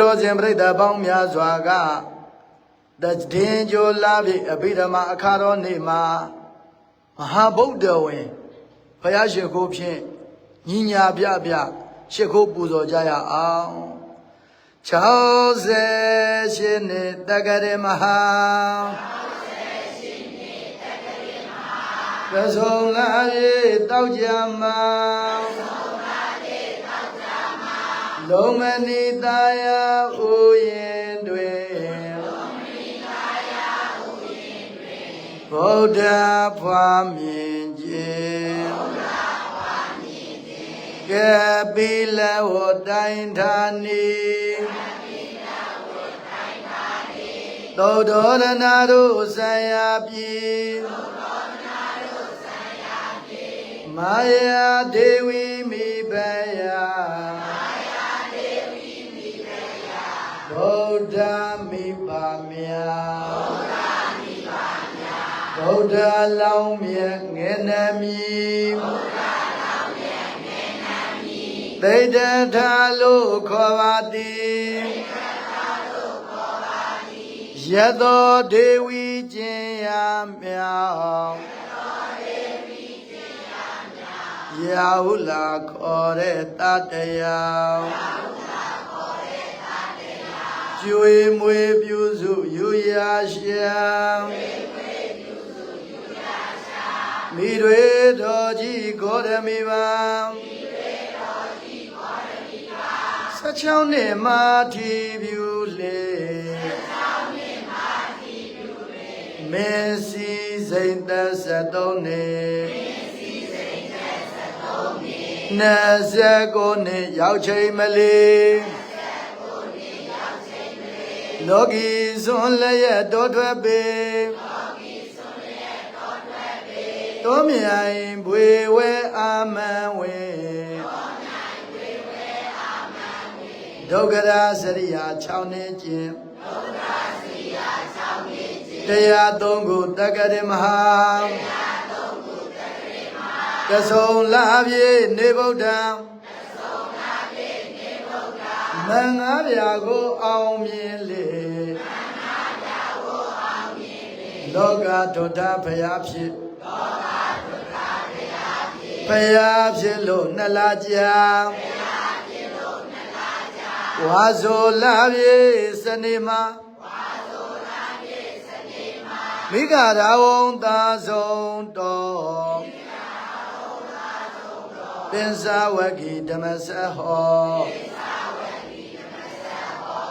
တော်စဉ်ပြိတ္တပေါင်းများစွာကတည်င်းကြိုလာပြီအဘိဓမ္မာအခါတော်နေ့မှာမဟာဗုဒ္ဓဝင်ဘုရားရှိခိုးဖြင့်ညီညာပြပြရှိခိုးပူဇော်ကြရအောင်68နှစ်တက္ကရာမဟာကဆုံလာရေတောက်ကြမှာ လုံးမနီတာယာဥယင်တွင်ဗုဒ္ဓဖွာမြင်ခြင်းကဲပိလဝတိုင်းဌာနီသုဒ္ဓောရဏတို့ဆံရပြီမာယာဒေဝီမိဘယ ဗုဒ္ဓမိဘမြတ်ဗုဒ္ဓလောင်းမြတ်ငယ်နမီသိတ္တထာလို့ခေါ်ပါသည်ယသောဒေဝီကျင်ရမြောင်ရာဟုလာခေါ်တဲ့တတရာ ကျွေမွေပြုစုယူရာရှံမိတွေတော်ကြီးဂေါရမိပါ16နှစ်မှထီပြူလေမင်းစီစိန်သက်73နှစ်29နှစ်ရောက်ချိန်မလေး လောကီစွန်လည်းရတော်ထွက်ပေတောမြိုင်ဘွေဝဲအာမန်ဝေဒုက္ခရာစရိယာ6နှစ်ကျင်တရားသုံးခုတက္ကရမဟာကဆုံလာပြေနေဗုဒ္ဓံ မင်္ဂဗျာကိုအောင်မြင်လေလောကဒုဒ္ဓဖရာဖြစ်ဖရာဖြစ်လို့နှလားကြာဝါဇိုလာပြေစနေမှာမိဂရာဝံသာဆုံးတော်ပင်စဝကိဓမ္မစဟော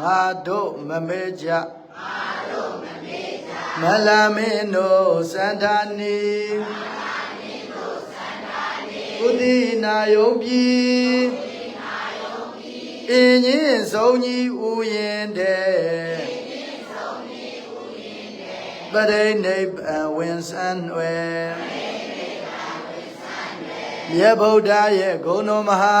ငါတို့မမေ့ကြမလာမင်းတို့စန္ဒာနီဥတိနာယုံပြီအင်းကြီးဆုံးကြီးဥယင်တဲ့ပရိနိဗ္ဗာန်ဝင်ဆန်းွယ်မြတ်ဗုဒ္ဓရဲ့ဂုဏ်တော်မဟာ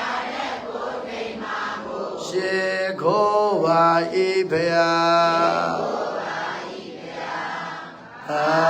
ရှိခိုးပါဤဖျားအာ